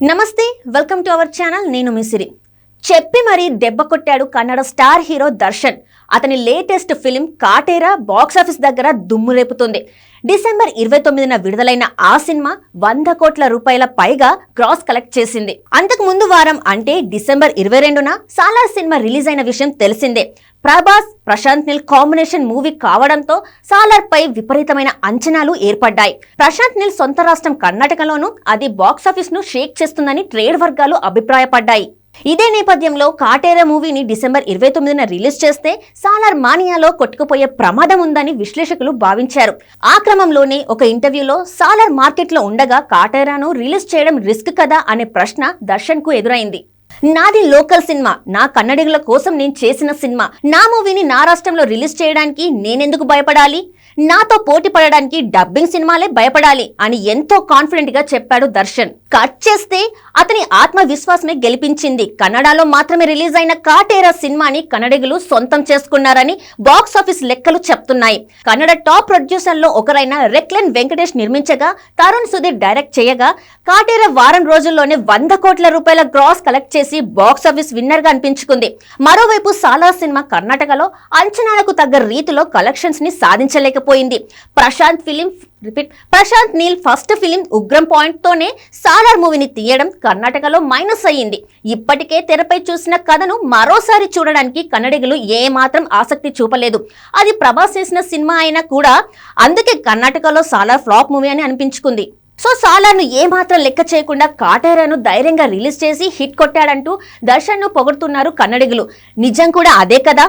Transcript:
నమస్తే welcome to our channel. నేను మిసిరి చెప్పి మరీ దెబ్బ కొట్టాడు కన్నడ స్టార్ హీరో దర్శన్. అతని లేటెస్ట్ ఫిలిం కాటేరా బాక్సాఫీస్ దగ్గర దుమ్ము రేపుతుంది. డిసెంబర్ ఇరవై తొమ్మిదిన విడుదలైన ఆ సినిమా వంద కోట్ల రూపాయల పైగా క్రాస్ కలెక్ట్ చేసింది. అంతకు ముందు వారం అంటే డిసెంబర్ ఇరవై రెండున సాలార్ సినిమా రిలీజ్ అయిన విషయం తెలిసిందే. ప్రభాస్ ప్రశాంత్ నిల్ కాంబినేషన్ మూవీ కావడంతో సాలార్ పై విపరీతమైన అంచనాలు ఏర్పడ్డాయి. ప్రశాంత్ నిల్ సొంత రాష్ట్రం కర్ణాటకలోనూ అది బాక్సాఫీస్ను షేక్ చేస్తుందని ట్రేడ్ వర్గాలు అభిప్రాయపడ్డాయి. ఇదే నేపథ్యంలో కాటేరా మూవీని డిసెంబర్ ఇరవై తొమ్మిదిన రిలీజ్ చేస్తే సాలార్ మానియాలో కొట్టుకుపోయే ప్రమాదం ఉందని విశ్లేషకులు భావించారు. ఆ క్రమంలోనే ఒక ఇంటర్వ్యూలో సాలార్ మార్కెట్లో ఉండగా కాటేరాను రిలీజ్ చేయడం రిస్క్ కదా అనే ప్రశ్న దర్శన్కు ఎదురైంది. నాది లోకల్ సినిమా నా కన్నడిగుల కోసం నేను చేసిన సినిమా. నా మూవీని నా రాష్ట్రంలో రిలీజ్ చేయడానికి నేనెందుకు భయపడాలి? నాతో పోటీ పడడానికి డబ్బింగ్ సినిమాలే భయపడాలి అని ఎంతో కాన్ఫిడెంట్గా చెప్పాడు దర్శన్. కట్ చేస్తే అతని ఆత్మవిశ్వాసమే గెలిపించింది. కన్నడలో మాత్రమే రిలీజ్ అయిన కాటేరా సినిమాని కన్నడిగులు సొంతం చేసుకున్నారని బాక్స్ ఆఫీస్ లెక్కలు చెప్తున్నాయి. కన్నడ టాప్ ప్రొడ్యూసర్లో ఒకరైన రెక్లెన్ వెంకటేష్ నిర్మించగా తరుణ్ సుధీర్ డైరెక్ట్ చేయగా కాటేరా వారం రోజుల్లోనే వంద కోట్ల రూపాయల గ్రాస్ కలెక్ట్ చేసి బాక్స్ ఆఫీస్ విన్నర్గా అనిపించుకుంది. మరోవైపు సాలా సినిమా కర్ణాటకలో అంచనాలకు తగ్గ రీతిలో కలెక్షన్స్ని సాధించలేకపోయింది Prashanth film repeat Prashanth Neel first film Ugramm point తోనే సాలార్ మూవీని తీయడం కర్ణాటకలో మైనస్ అయ్యింది. ఇప్పటికే తెరపై చూసిన కథను మరోసారి చూడడానికి కన్నడిగులు ఏమాత్రం ఆసక్తి చూపలేదు. అది ప్రభాస్ చేసిన సినిమా అయినా కూడా అందుకే కర్ణాటకలో సాలార్ ఫ్లాప్ మూవీ అని అనిపించుకుంది. సో సాలార్ను ఏమాత్రం లెక్క చేయకుండా కాటేరాను ధైర్యంగా రిలీజ్ చేసి హిట్ కొట్టాడంటూ దర్శన్ను పొగుడుతున్నారు కన్నడిగులు. నిజం కూడా అదే కదా?